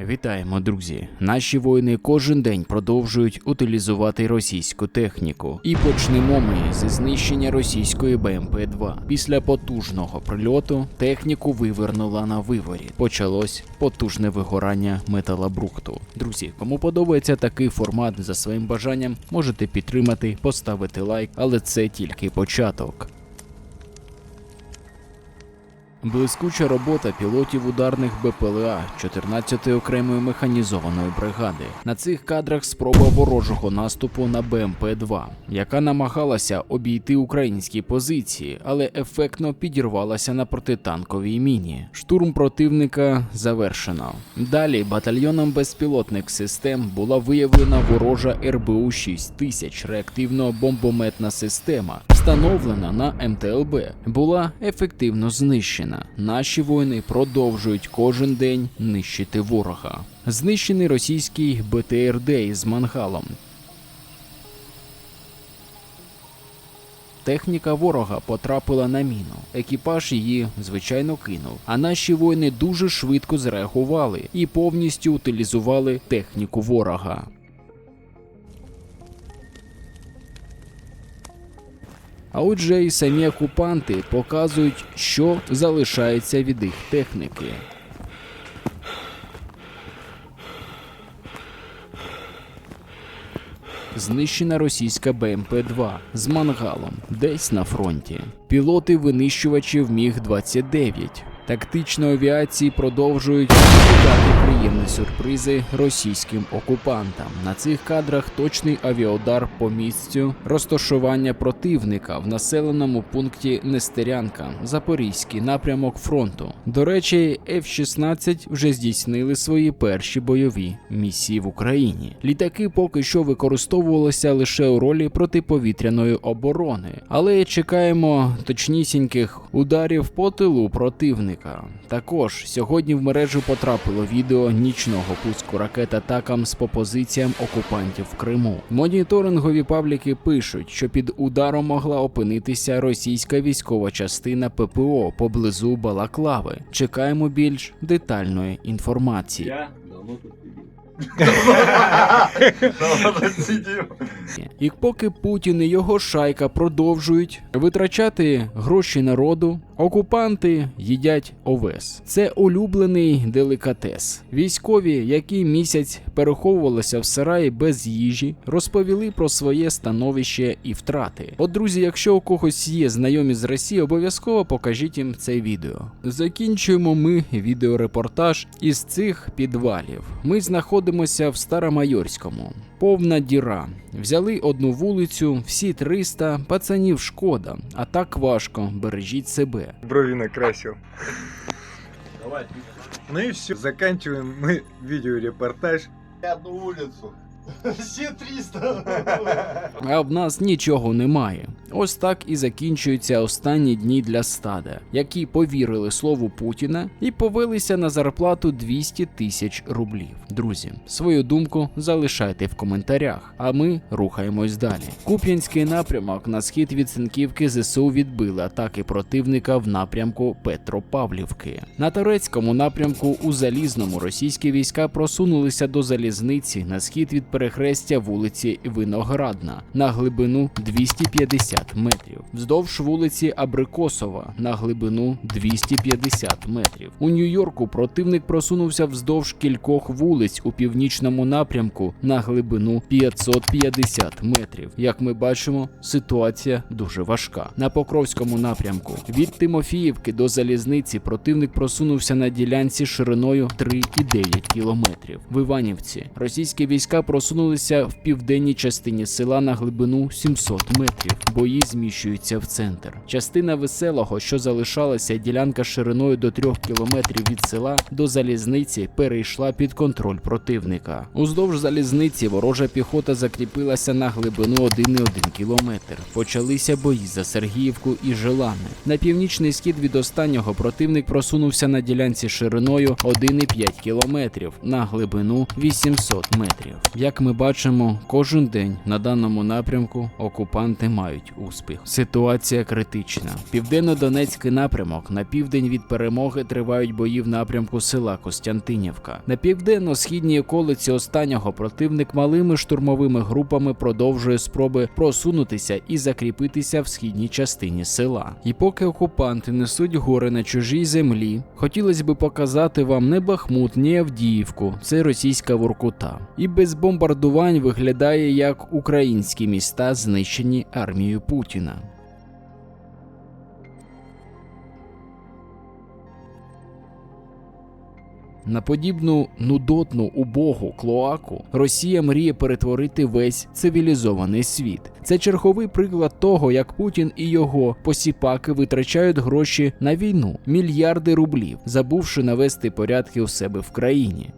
Вітаємо, друзі! Наші воїни кожен день продовжують утилізувати російську техніку. І почнемо ми зі знищення російської БМП-2. Після потужного прильоту техніку вивернула на виворі. Почалось потужне вигорання металобрухту. Друзі, кому подобається такий формат за своїм бажанням, можете підтримати, поставити лайк, але це тільки початок. Блискуча робота пілотів ударних БПЛА 14-ї окремої механізованої бригади. На цих кадрах спроба ворожого наступу на БМП-2, яка намагалася обійти українські позиції, але ефектно підірвалася на протитанковій міні. Штурм противника завершено. Далі батальйоном безпілотних систем була виявлена ворожа РБУ 6000 реактивно-бомбометна система, встановлена на МТЛБ, була ефективно знищена. Наші воїни продовжують кожен день нищити ворога. Знищений російський БТРД із мангалом. Техніка ворога потрапила на міну. Екіпаж її, звичайно, кинув. А наші воїни дуже швидко зреагували і повністю утилізували техніку ворога. А отже, і самі окупанти показують, що залишається від їх техніки. Знищена російська БМП-2 з мангалом десь на фронті. Пілоти винищувачів Міг-29 тактичної авіації продовжують дати приємні сюрпризи російським окупантам. На цих кадрах точний авіаудар по місцю розташування противника в населеному пункті Нестерянка, Запорізький напрямок фронту. До речі, F-16 вже здійснили свої перші бойові місії в Україні. Літаки поки що використовувалися лише у ролі протиповітряної оборони, але чекаємо точнісіньких ударів по тилу противника. Також сьогодні в мережу потрапило відео нічного пуску ракет атакам з по позиціям окупантів в Криму. Моніторингові пабліки пишуть, що під ударом могла опинитися російська військова частина ППО поблизу Балаклави. Чекаємо більш детальної інформації. Я давно тут. І поки Путін і його шайка продовжують витрачати гроші народу, окупанти їдять овес. Це улюблений делікатес. Військові, які місяць переховувалися в сараї без їжі, розповіли про своє становище і втрати. От, друзі, якщо у когось є знайомі з Росії, обов'язково покажіть їм це відео. Закінчуємо ми відеорепортаж із цих підвалів. Ми знаходимося в Старомайорському. Повна діра. Взяли одну вулицю, всі 300, пацанів шкода, а так важко, бережіть себе. Брові накрасив. Давай, Ну и все. Заканчиваем мы видеорепортаж. одну улицу. Все 300. А в нас нічого немає. Ось так і закінчуються останні дні для стада, які повірили слову Путіна і повелися на зарплату 200 тисяч рублів. Друзі, свою думку залишайте в коментарях, а ми рухаємось далі. Куп'янський напрямок на схід від Синківки ЗСУ відбили атаки противника в напрямку Петропавлівки. На турецькому напрямку у Залізному російські війська просунулися до залізниці на схід від перехрестя вулиці Виноградна на глибину 250 метрів, вздовж вулиці Абрикосова на глибину 250 метрів. У Нью-Йорку противник просунувся вздовж кількох вулиць у північному напрямку на глибину 550 метрів. Як ми бачимо, ситуація дуже важка. На Покровському напрямку від Тимофіївки до залізниці противник просунувся на ділянці шириною 3,9 кілометрів. В Іванівці російські війська просунулися в південній частині села на глибину 700 метрів. Бої зміщуються в центр. Частина веселого, що залишалася, ділянка шириною до 3 кілометрів від села до залізниці, перейшла під контроль противника. Уздовж залізниці ворожа піхота закріпилася на глибину 1,1 кілометр. Почалися бої за Сергіївку і Желани. На північний схід від останнього противник просунувся на ділянці шириною 1,5 кілометрів на глибину 800 метрів. Як як ми бачимо, кожен день на даному напрямку окупанти мають успіх. Ситуація критична. Південно-Донецький напрямок на південь від перемоги тривають бої в напрямку села Костянтинівка. На південно-східній околиці останнього противник малими штурмовими групами продовжує спроби просунутися і закріпитися в східній частині села. І поки окупанти несуть гори на чужій землі, хотілося б показати вам не Бахмут, ні Авдіївку, це російська Воркута. І без бомбардувань виглядає як українські міста, знищені армією Путіна. На подібну нудотну убогу клоаку Росія мріє перетворити весь цивілізований світ. Це черговий приклад того, як Путін і його посіпаки витрачають гроші на війну, мільярди рублів, забувши навести порядки у себе в країні.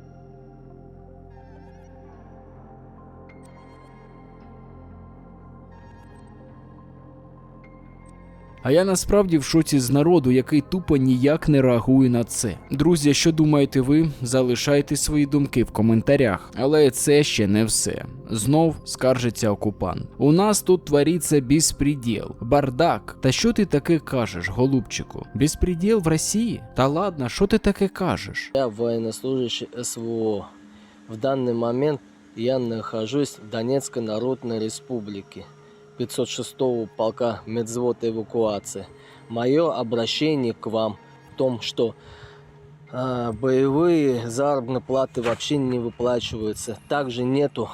А я насправді в шоці з народу, який тупо ніяк не реагує на це. Друзі, що думаєте ви? Залишайте свої думки в коментарях. Але це ще не все. Знов скаржиться окупант. У нас тут твориться безпреділ, бардак. Та що ти таке кажеш, голубчику? Безпреділ в Росії? Та ладно, що ти таке кажеш? Я военнослужащий СВО. В данный момент я нахожусь в Донецкой Народной Республике. 506-го полка медвзвод эвакуации. Мое обращение к вам в том, что а, боевые заработные платы вообще не выплачиваются. Также нету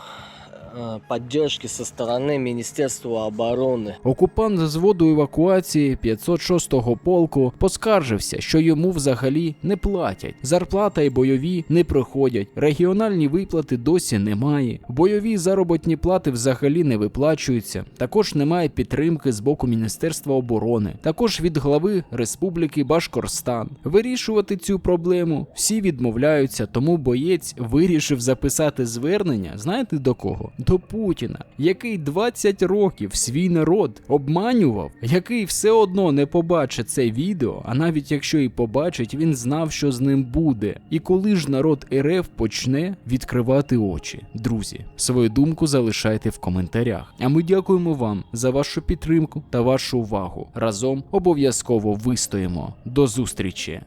а, поддержки со стороны Министерства обороны. Окупант з евакуації 506-го полку поскаржився, що йому взагалі не платять. Зарплата і бойові не проходять, регіональні виплати досі немає. Бойові заробітні плати взагалі не виплачуються. Також немає підтримки з боку Міністерства оборони. Також від глави Республіки Башкорстан. Вирішувати цю проблему всі відмовляються, тому боєць вирішив записати звернення. Знаєте до кого? До Путіна, який 20 років свій народ обманював, який все одно не побачить це відео, а навіть якщо і побачить, він знав, що з ним буде. І коли ж народ РФ почне відкривати очі. Друзі, свою думку залишайте в коментарях. А ми дякуємо вам за вашу підтримку та вашу увагу. Разом обов'язково вистоїмо. До зустрічі!